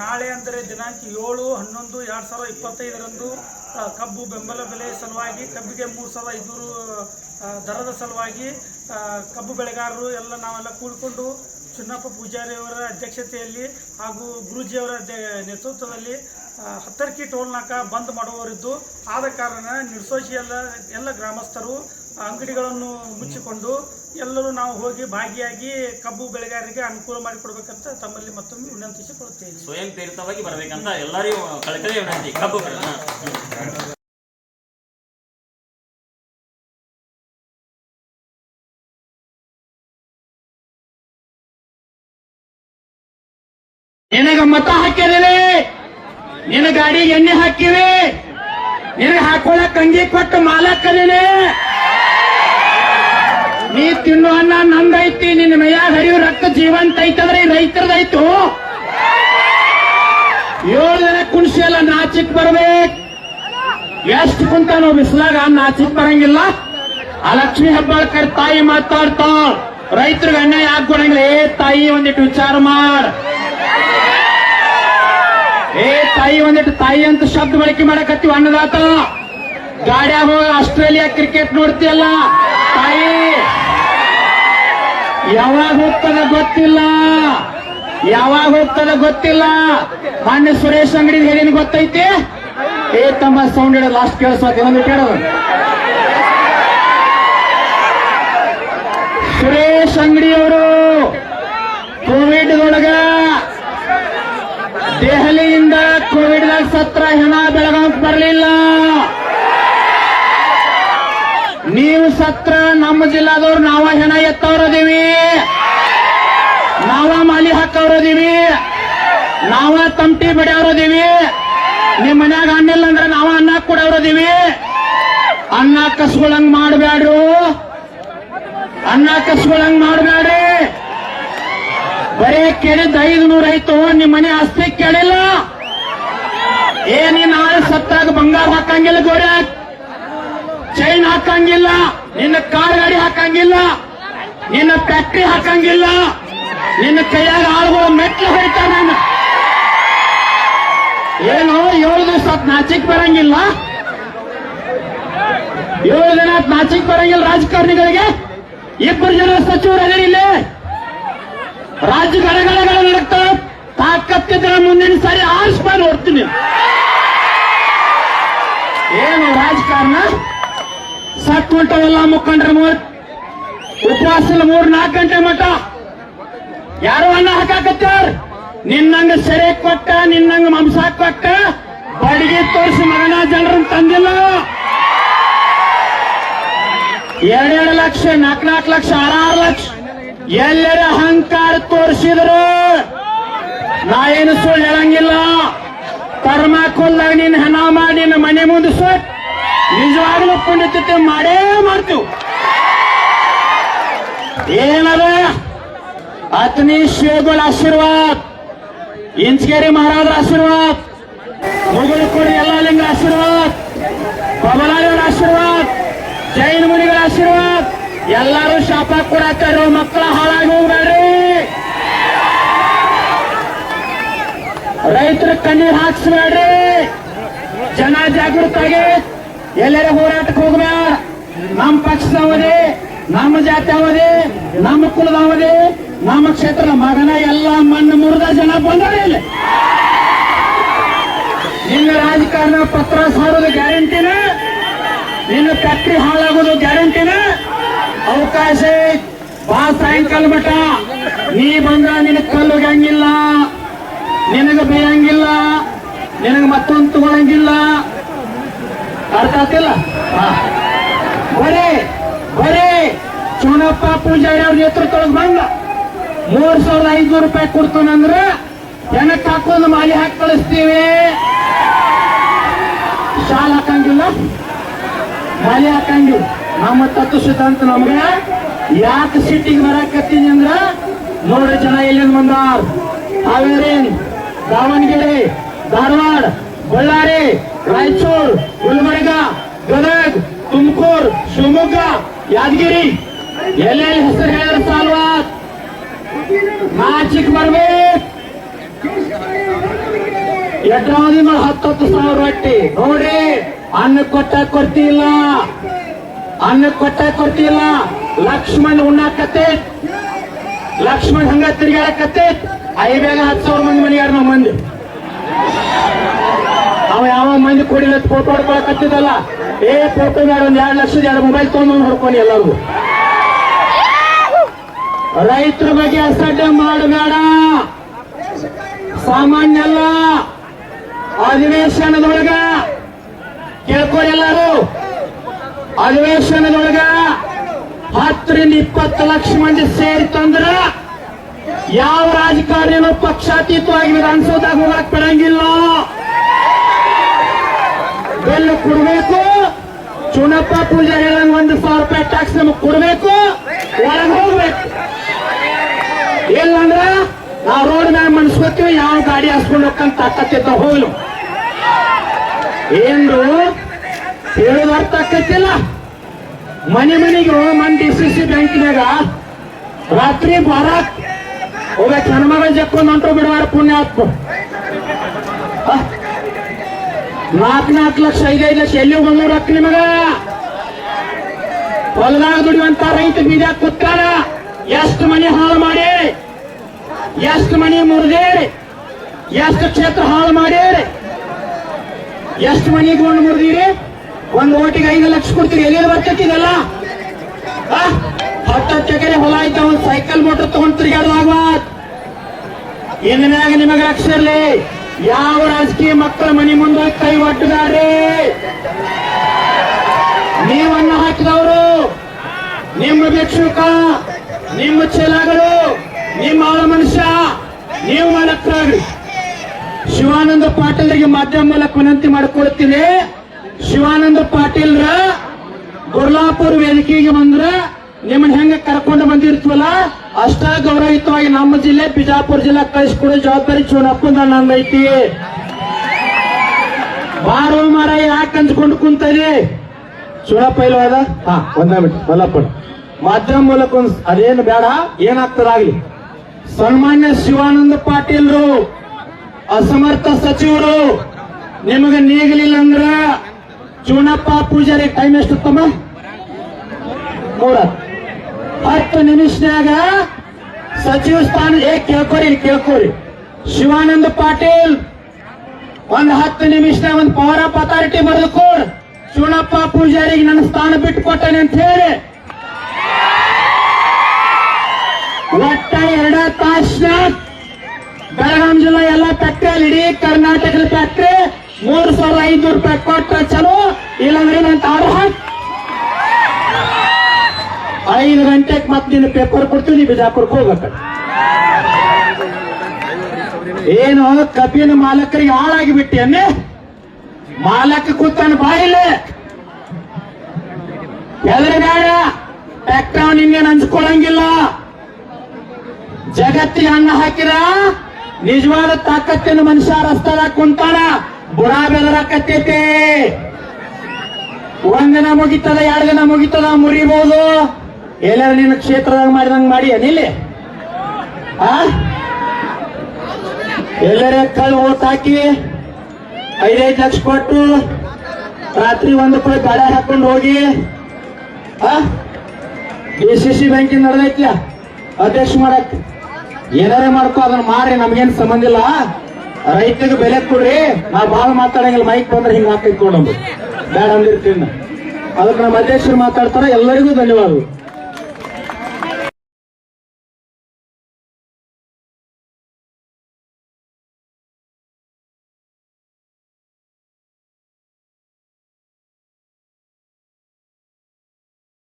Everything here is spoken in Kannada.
ನಾಳೆ ಅಂದರೆ ದಿನಾಂಕ ಏಳು, ಹನ್ನೊಂದು, ಎರಡು ಸಾವಿರದ ಇಪ್ಪತ್ತೈದರಂದು ಕಬ್ಬು ಬೆಂಬಲ ಬೆಲೆ ಸಲುವಾಗಿ, ಕಬ್ಬಿಗೆ ಮೂರು ಸಾವಿರದ ಐದುನೂರು ದರದ ಸಲುವಾಗಿ ಕಬ್ಬು ಬೆಳೆಗಾರರು ಎಲ್ಲ ನಾವೆಲ್ಲ ಕೂಡಿಕೊಂಡು ಚುನ್ನಪ್ಪ ಪೂಜಾರಿಯವರ ಅಧ್ಯಕ್ಷತೆಯಲ್ಲಿ ಹಾಗೂ ಗುರೂಜಿಯವರ ನೇತೃತ್ವದಲ್ಲಿ ಹತ್ತರಕಿ ಹತ್ತರ್ಕಿ ಟೋಲ್ ನಾಕ ಬಂದ್ ಮಾಡುವವರಿದ್ದು, ಆದ ಕಾರಣ ನಿರ್ಸೋಜಿ ಎಲ್ಲ ಎಲ್ಲ ಗ್ರಾಮಸ್ಥರು ಅಂಗಡಿಗಳನ್ನು ಮುಚ್ಚಿಕೊಂಡು ಎಲ್ಲರೂ ನಾವು ಹೋಗಿ ಭಾಗಿಯಾಗಿ ಕಬ್ಬು ಬೆಳೆಗಾರರಿಗೆ ಅನುಕೂಲ ಮಾಡಿಕೊಡ್ಬೇಕಂತ ತಮ್ಮಲ್ಲಿ ಮತ್ತೊಮ್ಮೆ ವಿನಂತಿಸಿಕೊಳ್ಳುತ್ತೇವೆ ಸ್ವಯಂ ಪ್ರೇರಿತವಾಗಿ ಬರಬೇಕಂತ ಎಲ್ಲರಿಗೂ ಕಳಕಳಿ ವಿನಂತಿ ಕಬ್ಬು. ನಿನಗ ಮತ ಹಾಕಿರಲಿ ನಿನ್ನ ಗಾಡಿಗೆ ಎಣ್ಣೆ ಹಾಕಿವಿ ನಿನಗೆ ಹಾಕೊಳಕ್ ಅಂಗಿ ಕೊಟ್ಟು ಮಾಲಕ್ಕದಿನಿ ನೀ ತಿನ್ನು ಅನ್ನ ನಂದೈತಿ ನಿನ್ನ ಮೈಯಾಗ ಹರಿಯೋ ರಕ್ತ ಜೀವಂತ ಐತಂದ್ರೆ ರೈತರದೈತು ಏಳು ಜನ ಕುಣಿಸಿ ಎಲ್ಲ ನಾಚಿಕ್ ಬರ್ಬೇಕು. ಎಷ್ಟು ಕುಂತ ನಾವು ಬಿಸಿಲಾಗ ನಾಚಿಕ್ ಬರಂಗಿಲ್ಲ. ಆ ಲಕ್ಷ್ಮೀ ಹೆಬ್ಬಾಳ್ಕರ್ ತಾಯಿ ಮಾತಾಡ್ತಾ, ರೈತರಿಗೆ ಅನ್ಯಾಯ ಬರಂಗಿಲ್ಲ ಏ ತಾಯಿ ಒಂದಿಟ್ಟು ವಿಚಾರ ಮಾಡ. ಏ ತಾಯಿ ಒಂದಿಟ್ಟು ತಾಯಿ ಅಂತ ಶಬ್ದ ಬಳಕೆ ಮಾಡಕತ್ತೀವಿ ಅನ್ನದಾತ. ಗಾಡಿಯಾಗ ಹೋಗಿ ಆಸ್ಟ್ರೇಲಿಯಾ ಕ್ರಿಕೆಟ್ ನೋಡ್ತೀಯಲ್ಲ. ತಾಯಿ ಯಾವಾಗ ಹೋಗ್ತದ ಗೊತ್ತಿಲ್ಲ. ಯಾವಾಗ ಹೋಗ್ತದ ಗೊತ್ತಿಲ್ಲ. ಮಾನ್ಯ ಸುರೇಶ್ ಅಂಗಡಿ ಹೇಳಿನ ಗೊತ್ತೈತಿ? ಏ ತಮ್ಮ ಸೌಂಡ್ ಇಡೋ ಲಾಸ್ಟ್ ಕೇಳಿಸ್ವಾತಿ ಒಂದು ಕೇಳೋದು ಸುರೇಶ್ ಅಂಗಡಿಯವರು ಕೋವಿಡ್ ಒಳಗ ದೆಹಲಿಯಿಂದ ಕೋವಿಡ್ ಸತ್ರ ಹೆಣ ಬೆಳಗಾವ್ ಬರಲಿಲ್ಲ ನೀವು ಸತ್ರ ನಮ್ಮ ಜಿಲ್ಲಾದವ್ರು ನಾವ ಹೆಣ ಎತ್ತವ್ರದೀವಿ. ನಾವ ಮಾಲಿ ಹಾಕವ್ರದೀವಿ. ನಾವ ತಮಟಿ ಬಡಿಯವ್ರದೀವಿ. ನಿಮ್ ಮನ್ಯಾಗ ಹಣ್ಣಿಲ್ಲ ಅಂದ್ರೆ ನಾವ ಅನ್ನ ಕೊಡವ್ರದೀವಿ ಅನ್ನ ಕಸ್ಕೊಳಂಗ್ ಮಾಡಬ್ಯಾಡ್ರು. ಅನ್ನ ಕಸ್ಕೊಳಂಗ್ ಮಾಡಬ್ಯಾಡ್ರಿ. ಬರೀ ಕೇಳಿದ್ ಐದು ನೂರ ಐತು ನಿಮ್ ಮನೆ ಆಸ್ತಿ ಕೇಳಿಲ್ಲ. ಏನಿ ನಾಳೆ ಸತ್ತಾಗ ಬಂಗಾರ ಹಾಕಂಗಿಲ್ಲ ಗೋರ್ಯಾಕ್ ಚೈನ್ ಹಾಕಂಗಿಲ್ಲ. ನಿನ್ನ ಕಾರ್ ಗಾಡಿ ಹಾಕಂಗಿಲ್ಲ. ನಿನ್ನ ಫ್ಯಾಕ್ಟ್ರಿ ಹಾಕಂಗಿಲ್ಲ. ನಿನ್ನ ಕೈಯಾಗ ಆಳುಗಳು ಮೆಟ್ಲು ಹೊಡಿತ ನಾನು. ಏನು, ಏಳು ದಿವಸ ನಾಚಿಕ್ ಬರಂಗಿಲ್ಲ? ಏಳು ದಿನ ನಾಚಿಕ್ ಬರಂಗಿಲ್ಲ ರಾಜಕಾರಣಿಗಳಿಗೆ? ಇಬ್ಬರು ಜನ ಸಚಿವರು ಇಲ್ಲಿ. ರಾಜ್ಯ ಗಡಗಡಗಳ ನಡಕ್ತಾವ ತಾಕತ್ತಿದ್ರೆ ಮುಂದಿನ ಸಾರಿ ಆರಿಸ್ಬಾರ್ದು ನೋಡ್ತೀನಿ ಏನು, ರಾಜಕಾರಣ? ಸತ್ ಹೊಂಟವಲ್ಲ ಮುಖಂಡ್ರ ಮೂರ್. ಉಪವಾಸ ಮೂರ್ ನಾಲ್ಕು ಗಂಟೆ ಮಠ. ಯಾರು ಅನ್ನ ಹಾಕಾಕತ್ತಾರ? ನಿನ್ನಂಗ ಸೆರೆ ಕೊಟ್ಟ, ನಿನ್ನಂಗ ಮಾಂಸ ಕೊಟ್ಟ, ಬಡಿಗೆ ತೋರಿಸಿ ಮಗನ ಜನರನ್ನ ತಂದಿಲ್ಲ. ಎರಡೆರಡು ಲಕ್ಷ, ನಾಲ್ಕು ನಾಲ್ಕು ಲಕ್ಷ, ಆರಾರು ಲಕ್ಷ. ಎಲ್ಲರ ಅಹಂಕಾರ ತೋರಿಸಿದ್ರು. ನಾ ಏನು ಸುಳ್ಳು ಹೇಳಂಗಿಲ್ಲ. ಕರ್ಮ ಕೊಲ್ಲ ನಿನ್ನ ಹಣ ಮಾಡಿ ನಿನ್ನ ಮನೆ ಮುಂದೆ ಸುಟ್ ನಿಜವಾಗ್ಲೂ ಪುಣ್ಯತೆ ಮಾಡೇ ಮಾಡ್ತೀವಿ ಏನದ ಅತ್ನಿ ಶಿವಗಳ ಆಶೀರ್ವಾದ. ಇಂಚಗೇರಿ ಮಹಾರಾಜರ ಆಶೀರ್ವಾದ. ಮುಗುಳು ಕೋಡಿ ಎಲ್ಲಾ ಲಿಂಗ ಆಶೀರ್ವಾದ. ಬಬಲಾಳಿಯವರ ಆಶೀರ್ವಾದ. ಜೈನ ಮುನಿಗಳ ಆಶೀರ್ವಾದ. ಎಲ್ಲರೂ ಶಾಪ ಕೊಡತ್ತಾರ ಮಕ್ಕಳ ಹಾಳಾಗಿ ಹೋಗ್ಬೇಡ್ರಿ. ರೈತರ ಕಣ್ಣೀರು ಹಾಕ್ಸ್ಬೇಡ್ರಿ. ಜನ ಜಾಗೃತಾಗಿ ಎಲ್ಲರ ಹೋರಾಟಕ್ಕೆ ಹೋಗ್ಬೇಡ ನಮ್ಮ ಪಕ್ಷದವದೇ ನಮ್ಮ ಜಾತಿಯವದೇ ನಮ್ಮ ಕುಲದವದೇ ನಮ್ಮ ಕ್ಷೇತ್ರದ ಮಗನ ಎಲ್ಲ ಮಣ್ಣು ಮುರಿದ ಜನ ಬಂದರೆ ಇಲ್ಲಿ. ನಿನ್ನ ರಾಜಕಾರಣ ಪತ್ರ ಸಾರೋದು ಗ್ಯಾರಂಟಿನ? ನಿನ್ನ ಫ್ಯಾಕ್ಟ್ರಿ ಹಾಳಾಗೋದು ಗ್ಯಾರಂಟಿನ? ಅವಕಾಶ. ಬಾ ಸಾಯಂಕಾಲ ಮಠ. ನೀ ಬಂದ ನಿನ್ನ ಕಲ್ಲು ಹಂಗಿಲ್ಲ ನಿನಗ ಬೇಯಂಗಿಲ್ಲ. ನಿನಗ ಮತ್ತೊಂದು ತಗೊಳಂಗಿಲ್ಲ. ಅರ್ಥ ಆಗ್ತಿಲ್ಲ ಬರೇ ಬರೇ. ಚುನಪ್ಪ ಪೂಜಾರಿ ಅವ್ರ ನೇತೃತ್ವದೊಳಗೆ ಬಂದ. ಮೂರ್ ಸಾವಿರದ ಐದ್ನೂರು ರೂಪಾಯಿ ಕೊಡ್ತಾನಂದ್ರ ಜನಕ್ಕೆ ಹಾಕೊಂಡು ಮಾಲಿ ಹಾಕಿ ಕಳಿಸ್ತೀವಿ. ಶಾಲ್ ಹಾಕಂಗಿಲ್ಲ. ಮಾಲಿ ಹಾಕಂಗಿಲ್ಲ. ನಮ್ಮ ತತ್ವ ಸಿದ್ಧಾಂತ ನಮ್ಗೆ ಯಾಕೆ ಸಿಟ್ಟಿಗೆ ಬರಕತ್ತೀನಿ ಅಂದ್ರ ನೋಡ್ರಿ ಜನ ಎಲ್ಲಿಂದ ಬಂದಾರ. ಹಾವೇರಿ ದಾವಣಗೆರೆ, ಧಾರವಾಡ. ಬಳ್ಳಾರಿ, ರಾಯಚೂರು, ಗುಲ್ಬರ್ಗ, ಗದಗ, ತುಮಕೂರು, ಶಿವಮೊಗ್ಗ, ಯಾದಗಿರಿ. ಎಲ್ಲೆಲ್ಲಿ ಹೆಸರು ಹೇಳಿದ್ರೆ ಸಾಲ್ವ? ನಾಚಿಕ್ ಬರ್ಬೇಕು ಎಡ್ರಾವಧಿ ಮೇಲೆ ಹತ್ತತ್ತು ಸಾವಿರ ರೊಟ್ಟಿ ನೋಡ್ರಿ ಅನ್ನ ಕೊಟ್ಟ ಕೊಡ್ತಿಲ್ಲ ಅನ್ನ ಕೊಟ್ಟ ಕೊಡ್ತಿಲ್ಲ ಲಕ್ಷ್ಮಣ್ ಉಣ್ಣಾಕತ್ತೆ ಲಕ್ಷ್ಮಣ್ ಹಂಗ ತಿರ್ಗಾಡಕತ್ತೆ ಐಬೇಗ ಹತ್ತು ಸಾವಿರ ಮಂದಿ ಮನೆಯಾರ ನಮ್ಮ ಮಂದಿ. ಅವ ಯಾವ ಮಂದಿ ಕೊಡಿಲ್ಲ ಫೋಟೋ ಹೊಡ್ಕೊಳಕತ್ತಿದ್ದಲ್ಲ? ಏ ಫೋಟೋ ಬೇಡ, ಒಂದ್ ಎರಡು ಲಕ್ಷದ ಎರಡು ಮೊಬೈಲ್ ತೊಗೊಂಡು ಹೊಡ್ಕೊಂಡು ಎಲ್ಲರೂ ರೈತರ ಬಗ್ಗೆ ಅಸಡ್ಡೆ ಮಾಡಬೇಡ ಸಾಮಾನ್ಯ ಅಲ್ಲ. ಅಧಿವೇಶನದೊಳಗ ಕೇಳ್ಕೊರಿ ಎಲ್ಲರೂ. ಅಧಿವೇಶನದೊಳಗ ಹತ್ತರಿಂದ ಇಪ್ಪತ್ತು ಲಕ್ಷ ಮಂದಿ ಸೇರಿತಂದ್ರ ಯಾವ ರಾಜಕಾರಣಿನೂ ಪಕ್ಷಾತೀತವಾಗಿ ವಿಧಾನಸೌಧ ಹೋಗಕ್ ಬಿಡಂಗಿಲ್ಲ ಕೊಡ್ಬೇಕು. ಚುನಪ್ಪ ಪೂಜಾರಿ ಹೇಳಂಗ್ ಒಂದು ಸಾವಿರ ರೂಪಾಯಿ ಟ್ಯಾಕ್ಸ್ ನಮಗ್ ಕೊಡ್ಬೇಕು. ಒಳಗೆ ಹೋಗ್ಬೇಕು. ಇಲ್ಲಂದ್ರ ನಾವು ರೋಡ್ ಮ್ಯಾಗ ಮನ್ಸ್ಕೋತೀವಿ, ಯಾವ ಗಾಡಿ ಹಾಸ್ಕೊಂಡು ಹೋಗ್ಕಂತ ತಾಕತ್ತಿದ್ದ ಹೋಗ್ಲು. ಏನ್ರು ಹೇಳೋದು ಅರ್ಥ ಆಕತ್ತಿಲ್ಲ ಮನೆ ಮನೆಗೆ ಮನ್ ಡಿ ಸಿ ಸಿ ಬ್ಯಾಂಕಿನಾಗ ರಾತ್ರಿ ಬಾರಾಕ್ ಹೋಗ್ಬೇಕು. ನನ್ನ ಮಗಳ ಜಕ್ಕೊಂಡು ಹೊಂಟು ಬಿಡುವಾರ ಪುಣ್ಯ ಆತ್ಮ ನಾಲ್ಕು ನಾಲ್ಕು ಲಕ್ಷ ಐದೈದು ಲಕ್ಷ ಎಲ್ಲಿ ಬಂದ್ರು ರೊಕ್ಕ ನಿಮಗ? ಹೊಲದಾಗ ದುಡಿಯುವಂತ ರೈತ ಬೀಜ ಕುತ್ತಾರ ಎಷ್ಟು ಮನೆ ಹಾಳು ಮಾಡಿ? ಎಷ್ಟು ಮನೆ ಮುರಿದೇರಿ ಎಷ್ಟು ಕ್ಷೇತ್ರ ಹಾಳು ಮಾಡಿರಿ ಎಷ್ಟು ಮನೆ ಗೊಂಡು ಮುರಿದಿರಿ? ಒಂದು ಓಟಿಗೆ ಐದು ಲಕ್ಷ ಕೊಡ್ತೀರಿ. ಎಲ್ಲಿ ಬರ್ತೈತಿ ಇದೆಲ್ಲ? ಹತ್ತತ್ತು ಎಕರೆ ಹೊಲ ಐತ ಒಂದು ಸೈಕಲ್ ಮೋಟರ್ ತಗೊಂಡ್ ತಿರುಗಾಡುವಾಗ ಇನ್ನು ಮ್ಯಾಗ ನಿಮಗೆ ಲಕ್ಷ ಯಾವ ರಾಜಕೀಯ ಮಕ್ಕಳ ಮನೆ ಮುಂದೆ ಕೈ ಒಟ್ಟದಾಡ್ರಿ ನೀವನ್ನ ಹಾಕಿದವರು ನಿಮ್ಮ ಭಿಕ್ಷುಕ, ನಿಮ್ಮ ಚೆಲಾಗಳು ನಿಮ್ಮ ಆಳ ಮನುಷ್ಯ, ನೀವು ಮಾಡಕ್ಕಾಗ್ರಿ ಶಿವಾನಂದ ಪಾಟೀಲ್ರಿಗೆ ಮಾಧ್ಯಮ ಮೂಲಕ ವಿನಂತಿ ಮಾಡಿಕೊಡ್ತೀನಿ ಶಿವಾನಂದ ಪಾಟೀಲ್ರ ಗುರ್ಲಾಪುರ್ ವೇದಿಕೆಗೆ ಬಂದ್ರ ನಿಮ್ಮನ್ನ ಹೆಂಗ ಕರ್ಕೊಂಡು ಬಂದಿರ್ತೀವಲ್ಲ ಅಷ್ಟ ಗೌರವಯುತವಾಗಿ ನಮ್ಮ ಜಿಲ್ಲೆ, ಬಿಜಾಪುರ ಜಿಲ್ಲಾ ಕಳಿಸ್ಕೊಡೋ ಜವಾಬ್ದಾರಿ ಚೂನಪ್ಪಂದ ನಂದೈತಿ ಬಾರೋ ಮರ ಯಾಕೆ ಅಂದ್ಕೊಂಡು ಕುಂತದೆ ಚೂನಪ್ಪ ಇಲ್ವಾದ ಹಾ, ಒಂದೇ ಬಿಟ್ಟು ಮಲ್ಲಪ್ಪ ಮಾಧ್ಯಮ ಮೂಲಕ ಒಂದ್ ಅದೇನು ಬೇಡ ಏನಾಗ್ತದಾಗ್ಲಿ ಸನ್ಮಾನ್ಯ ಶಿವಾನಂದ ಪಾಟೀಲ್ರು, ಅಸಮರ್ಥ ಸಚಿವರು, ನಿಮಗೆ ನೀಗಲಿಲ್ಲ ಅಂದ್ರ ಚೂನಪ್ಪ ಪೂಜಾರಿ ಟೈಮ್ ತಮ್ಮ ಮೂರ ಹತ್ತು ನಿಮಿಷನಾಗ ಸಚಿವ ಸ್ಥಾನ ಏ, ಕೇಳ್ಕೊರಿ ಕೇಳ್ಕೊರಿ. ಶಿವಾನಂದ ಪಾಟೀಲ್, ಒಂದ್ ಹತ್ತು ನಿಮಿಷನಾಗ ಒಂದ್ ಪವರ್ ಆಫ್ ಅಥಾರಿಟಿ ಬರೆದು ಚೂನಪ್ಪ ಪೂಜಾರಿಗೆ ನನ್ನ ಸ್ಥಾನ ಬಿಟ್ಟು ಕೊಟ್ಟನೆ ಅಂತ ಹೇಳಿ. ಒಟ್ಟ ಎರಡ ತಾಸಿನ ಬೆಳಗಾಂ ಜಿಲ್ಲಾ ಎಲ್ಲ ಫ್ಯಾಕ್ಟ್ರಿ ಅಲ್ಲಿ ಇಡೀ ಕರ್ನಾಟಕದ ಫ್ಯಾಕ್ಟ್ರಿ ಮೂರು ಸಾವಿರದ ಐನೂರು ರೂಪಾಯಿ ಕೊಟ್ಟ ಚಲೋ, ಇಲ್ಲಾಂದ್ರೆ ಆರು ಹಾಕ್ ಐದು ಗಂಟೆಗೆ ಮತ್ತೆ ನಿನ್ನ ಪೇಪರ್ ಕೊಡ್ತೀನಿ ಬಿಜಾಪುರಕ್ಕೆ ಹೋಗ್ಬೇಕು. ಏನು, ಕಬ್ಬಿನ ಮಾಲಕರಿಗೆ ಹಾಳಾಗಿ ಬಿಟ್ಟಿಯನ್ನೇ? ಮಾಲಕ ಕೂತಾನ ಬಾಯಿಲೆ. ಬೇಡ ಫ್ಯಾಕ್ಟ್ರಿ ಅವ್ನು ನಿನ್ಗೇನು ಹಂಚ್ಕೊಳಂಗಿಲ್ಲ ಜಗತ್ತಿ ಅನ್ನ ಹಾಕಿರ ನಿಜವಾದ ತಾಕತ್ತಿನ ಮನುಷ್ಯ ರಸ್ತಾದಾಗ ಕುಂತಾನ, ಬುಡ ಬೆದರಾಕತ್ತೈತೆ. ಒಂದ್ ದಿನ ಮುಗಿತದ, ಎರಡು ದಿನ ಮುಗಿತದ ಮುರಿಬಹುದು ಎಲ್ಲಾರ ನಿನ್ನ ಕ್ಷೇತ್ರದಾಗ ಮಾಡಿದಂಗ ಮಾಡಿ ಅನಿಲ್ಲಿ ಆ? ಎಲ್ಲರ ಕಳ್ಳು ಓಟ್ ಹಾಕಿ ಐದೈದು ಲಕ್ಷ ಕೊಟ್ಟು ರಾತ್ರಿ ಒಂದು ಕೂಡ ಬಳೆ ಹಾಕೊಂಡು ಹೋಗಿ, ಆ? ಡಿ ಸಿ ಸಿ ಬ್ಯಾಂಕಿಂದ ನಡೆದೈತ್ಲ ಅಧ್ಯಕ್ಷ ಮಾಡಕ್. ಏನಾರೇ ಮಾಡ್ಕೋ, ಅದನ್ನ ಮಾರಿ ನಮ್ಗೇನ್ ಸಂಬಂಧ ಇಲ್ಲ. ರೈತರಿಗೆ ಬೆಲೆ ಕೊಡ್ರಿ. ನಾವು ಭಾಳ ಮಾತಾಡಂಗಿಲ್ಲ, ಮೈಕ್ ಬಂದ್ರೆ ಹಿಂಗೆ ಹಾಕಿ ಕೊಡೋದು ಬೇಡ ಅಂದಿರ್ತೀನಿ. ಅದಕ್ಕೆ ನಮ್ಮ ಅಧ್ಯಕ್ಷರು ಮಾತಾಡ್ತಾರೆ. ಎಲ್ಲರಿಗೂ ಧನ್ಯವಾದಗಳು.